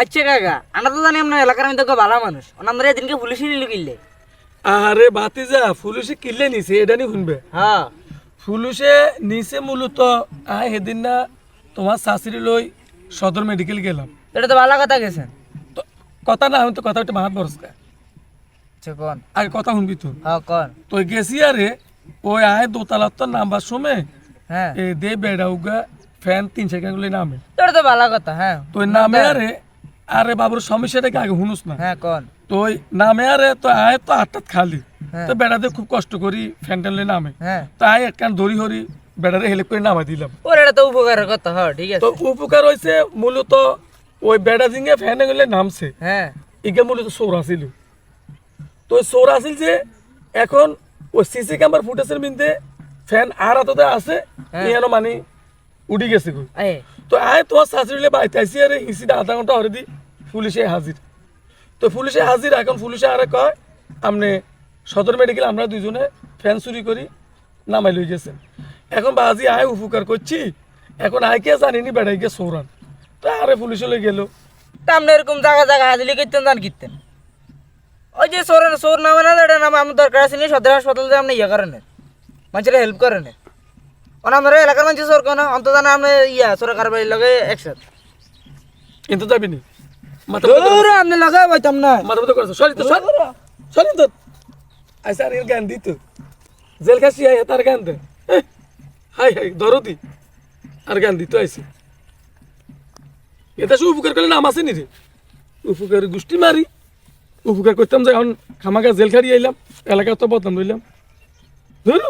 আচ্ছা কাকা আমরা তো জানি আপনার এলাকার মধ্যে ভালো মানুষ। আমরা এদিনকে পুলিশে নিল কিনলে। আরে বাতিজা পুলিশে কিনলে নিছে এটা নি শুনবে? হ্যাঁ। পুলিশে নিছে মূলত আয় সেদিন না তোমার শাশুড়ি লই সদর মেডিকেল গেলাম। এটা তো ভালো কথা গেছেন তো কথা না আমি তো কথা একটা মাহাত বরসকা কন? আগে কথা শুনবি তো হ্যাঁ কন? তো গেছি আরে ওই আয় দোতলার তো নাম্বার সময় হ্যাঁ। এ দে বেড়া উগা ফ্যান তিন সেকেন্ড গুলি নামে। এটা তো ভালো কথা হ্যাঁ। তো ওই নামে আরে আরে বাবুর সমস্যাটাকে আগে শুনুস না? হ্যাঁ কন। তো ওই নামে আরে তো আয় তো আটটাত খালি। হ্যাঁ। তো বেড়াতে খুব কষ্ট করি ফ্যান টানলে নামে। হ্যাঁ। তো আয় একখান ধরি হরি বেড়ারে হেল্প করে নামাই দিলাম। ওর এটা তো উপকারের কথা হ্যাঁ ঠিক আছে। তো উপকার হয়েছে মূলত ওই বেড়া জিঙ্গে ফ্যানে গেলে নামছে। হ্যাঁ। ইগে মূলত সৌর আসিল। তো সৌর আসিল যে এখন ওই সিসি ক্যামেরার ফুটেজের মিনতে ফ্যান আর হাততে আছে হ্যাঁ। ইয়ানো মানে উড়ি গেছে তো আয় তোমার শাশুড়িলে বাইতে আইসি আরে হিসিটা আধা ঘণ্টা হরে দি। পুলিশে হাজির। তো পুলিশে হাজির এখন পুলিশে আরে কয় আমনে সদর মেডিকেল আমরা দুজনে ফ্যান চুরি করি নামাই লই গেছে এখন বাজি আয় উপকার করছি এখন আয় কে জানিনি বেড়াই গিয়ে সৌরান। তো আরে পুলিশে লই গেল। তা আপনি এরকম জায়গা জায়গা হাজিলি করতেন জান কিতেন ওই যে সোর সোর নামে না এটা নামে আমার দরকার আছে নি সদর হাসপাতালে আপনি ইয়ে করেন মানুষের হেল্প করেন আমার এলাকার মানুষ সোর কেন অন্তত না আপনি ইয়া সরকার বাড়ির লগে একসাথে। কিন্তু যাবি নি মাথা দূর আপনি লগে পাইতাম না। মাথা মতো করছ। সরি তো সরি সরি তো। আইসা আর এর জ্ঞান দিত। জেল খাসি আয় তার জ্ঞান দে। হাই হাই ধরো দি। আর জ্ঞান দিত আইসি এটা সব উপকার করলে নাম রে? উপকার গোষ্ঠী মারি। উপকার করতাম যে এখন খামাকা জেল খাড়ি আইলাম এলাকা তো বদনাম রইলাম। ধরো।